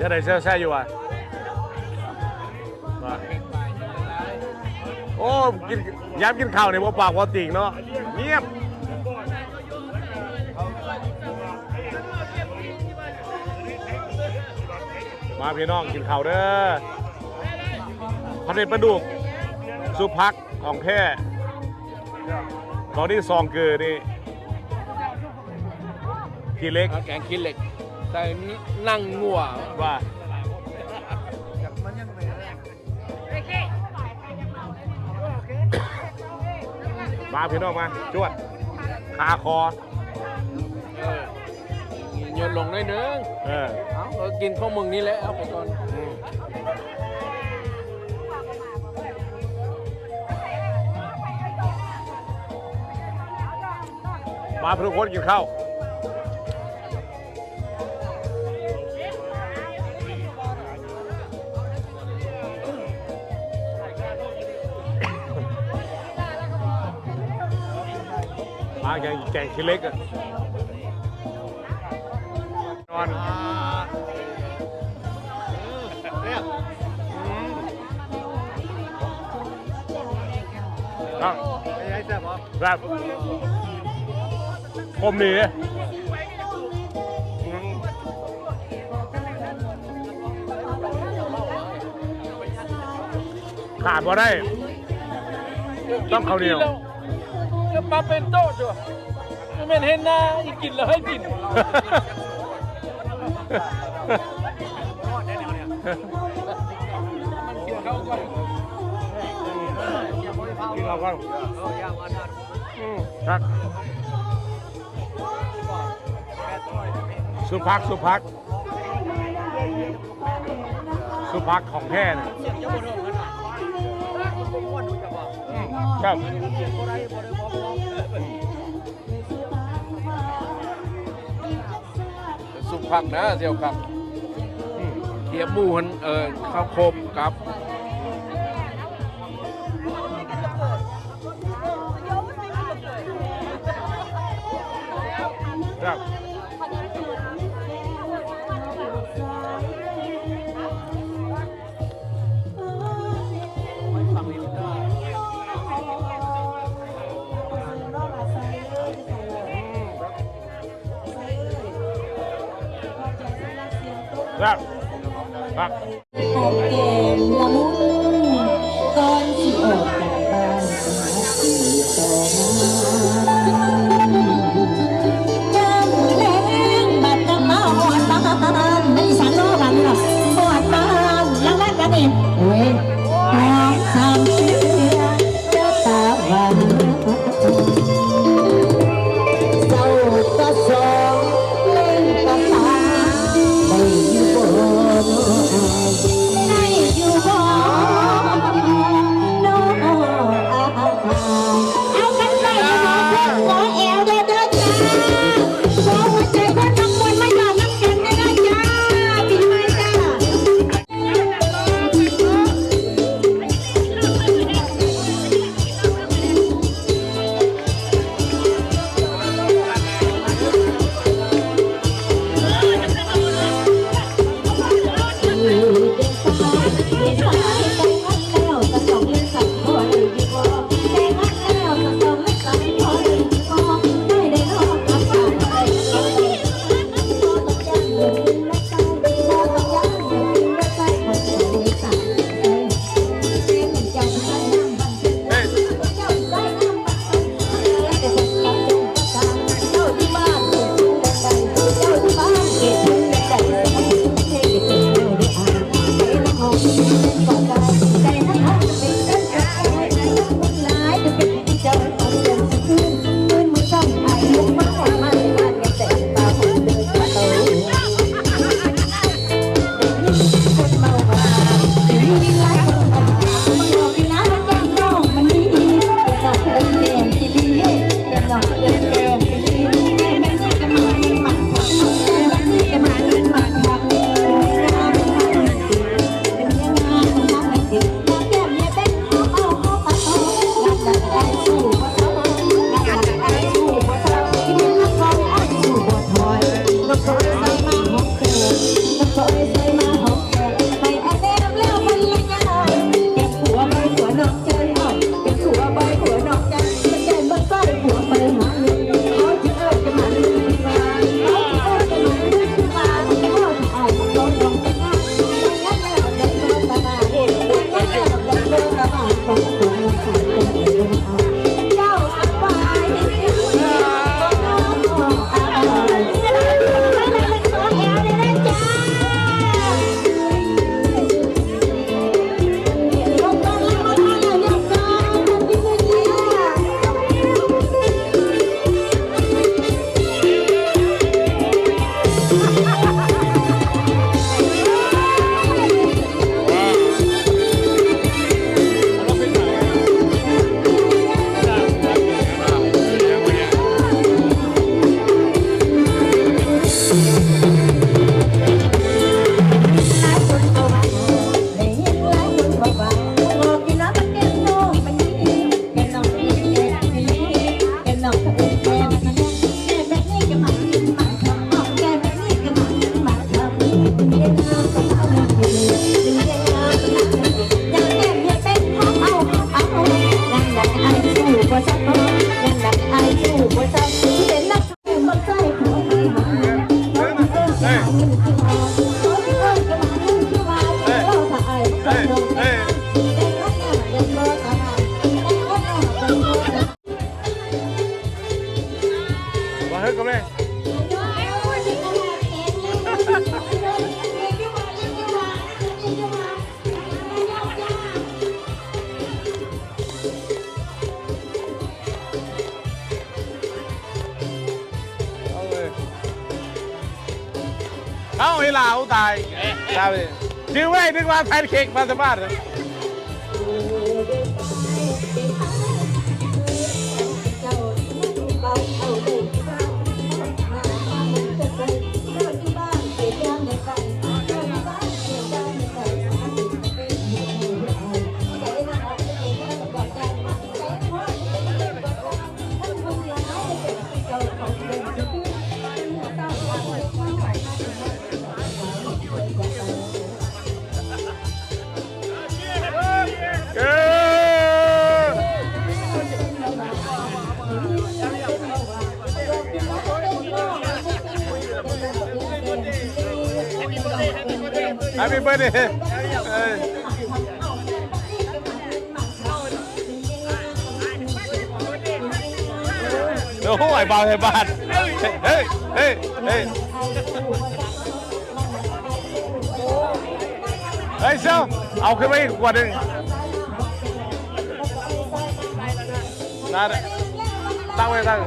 จะได้เซ่แซ่อยู่อะมาโอ้กินย้ำกินข้าวเนี่ยว่าปากว่าติ่งเนาะเงียบมาพี่น้องกินข้าวเด้อพันธุ์ปลาดุกสุพักของแท้ของที่ซองเกลือนี่ทีเล็กแกงขี้เล็ก ใส่นั่งงัวว่ามาพี่น้องมาจวดคาคอเออโยนลงหน่อยนึงเออเอาเออกินข้าวมึงนี่แหละเอาไปก่อนอืมมาทุกคนกินข้าว แกงแกงขี้เล็กอะนอนครับครับผมหนีขาดบ่ได้ ต้องข้าวเหนียว แล้วมาเป็นโต๊ะจ้ะไม่เป็นเห็นหน้าอีกกินแล้วให้กิน กินเราก่อนอืมครับสุพักสุพักสุพักของแท้เนี่ยอืมครับสุ ผักนะเสี่ยวครับเขียหมูหันเออข้าวโคมครับ ครับครับ ตายตายไปชื่อไว้นึกว่าแพนเค้กมาสบ้านเแฮปปี้เบิร์ดเดย์โอ้โหไอ้บาวไอ้บ้านเฮ้ยเฮ้ยเฮ้ยเฮ้ยเฮ้ยเจ้าเอาขึ้นมาอีกขวดหนึ่งนั่นน่ะตั้งไว้ตั้ง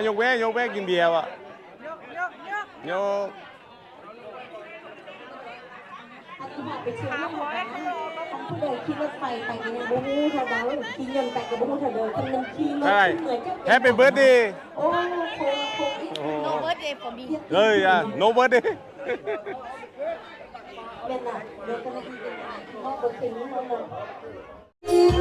ายกแว่ยกแว่กินเบียร์วะยกอธิบายไปเชื่อว่าทำผู้ใดขี่รถไฟไปกันยังบูฮูเท่าเดิมขี่เงินแต่กับบูฮูเท่าเดิมคนนึงขี่รถใช่เหมือนกับแฮปปี้เบิร์ดเดย์โอ้โหโคโค No birthday for me. เฮ้ยอะ no birthday เป็นอะเดี๋ยวกันนะอีกเป็นอะนอกบทเพลงนี้มันเลยอัน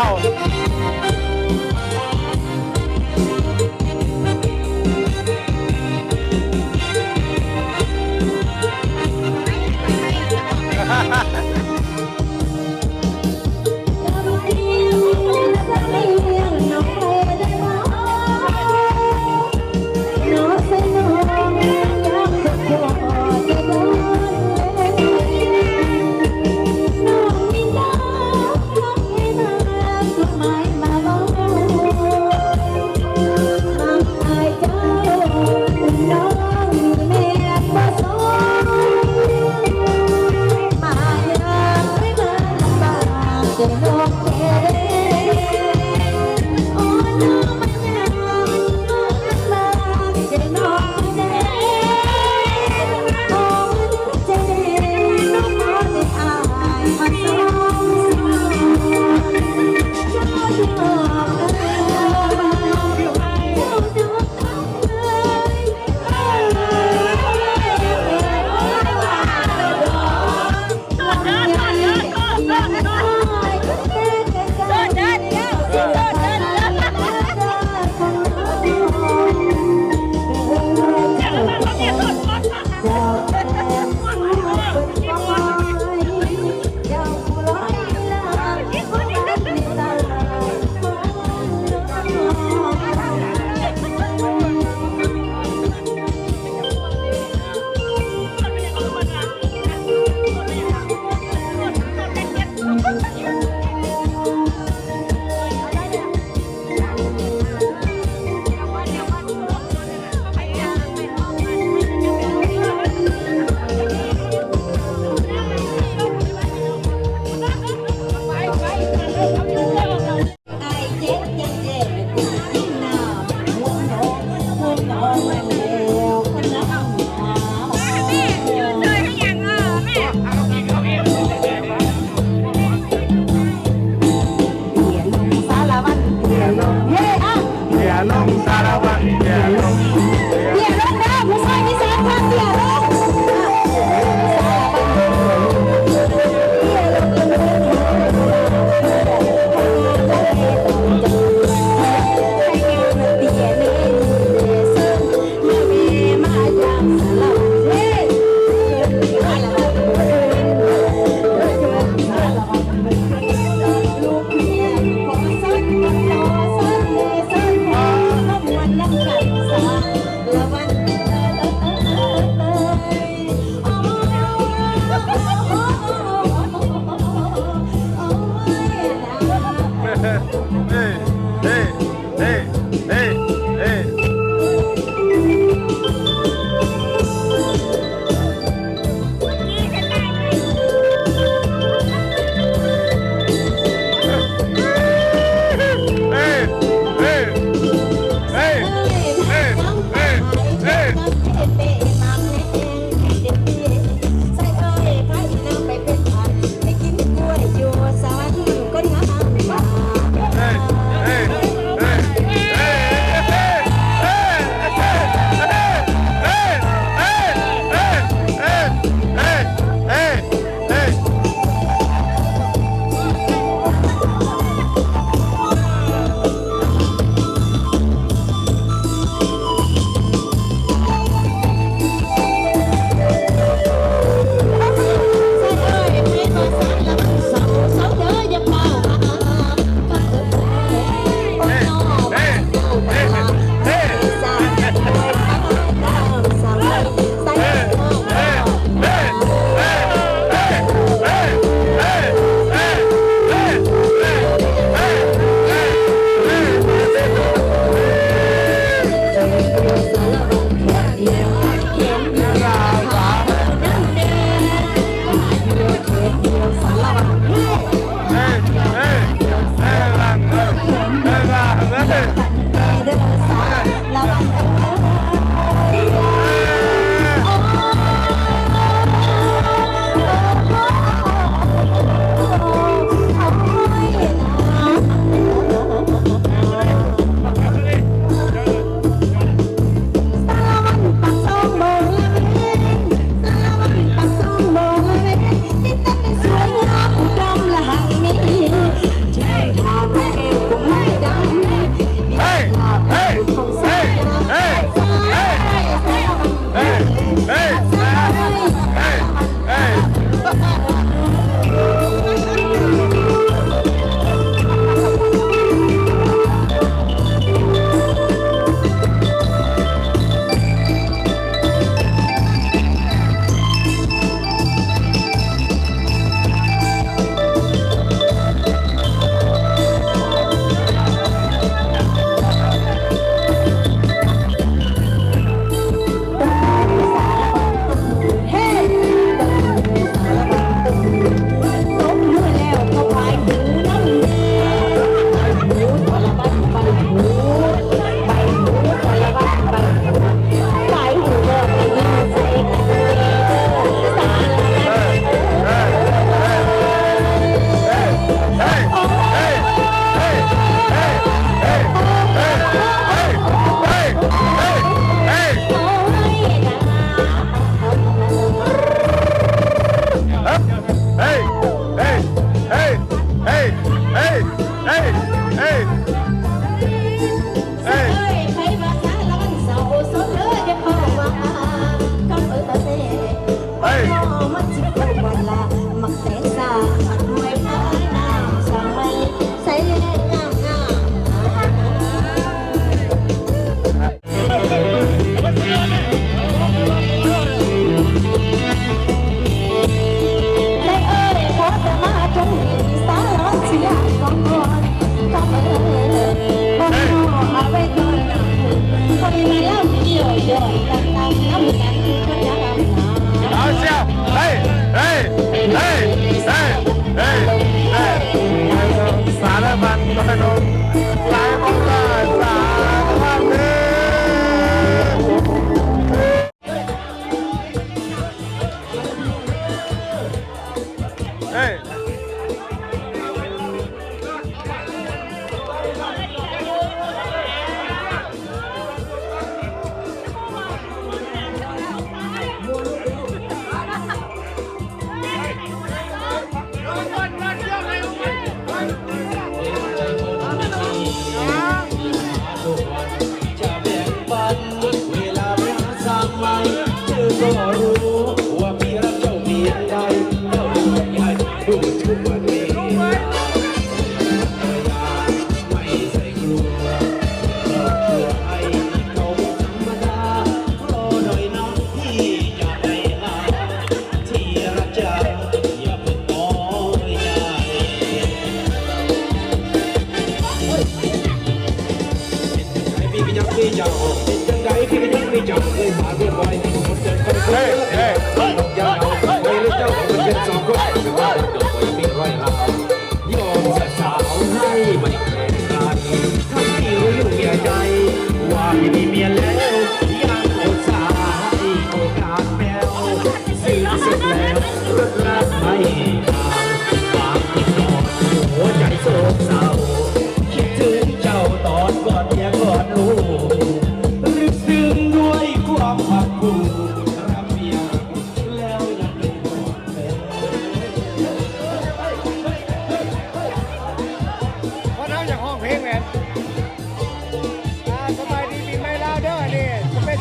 哦 Bye.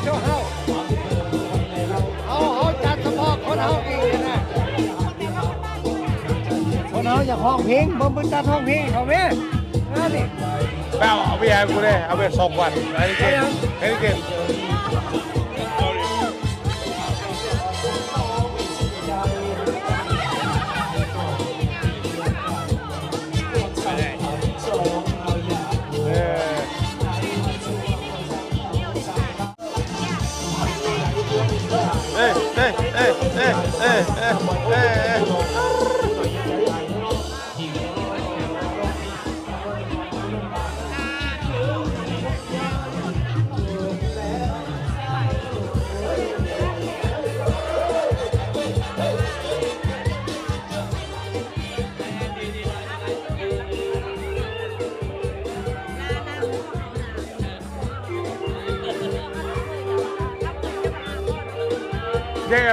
โชวเฮาเอาเอาจัดเฉพาะคนเฮาดีนะคนเฮาอยากห้องเพลงบิ่มเงจัดห้องเพลงเขาแม่นั่นนี่แป้เอาไปให้กูเด้เอาไปสองวันไอ้เก่งไอ้เก่ง eh, eh, eh, eh, eh.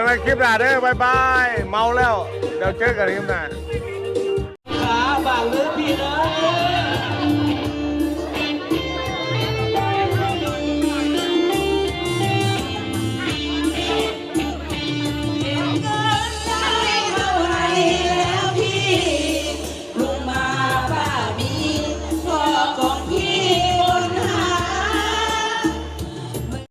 กันคลิปหน้าเด้อบายบาย เมาแล้ว เดี๋ยวเจอกันคลิปหน้า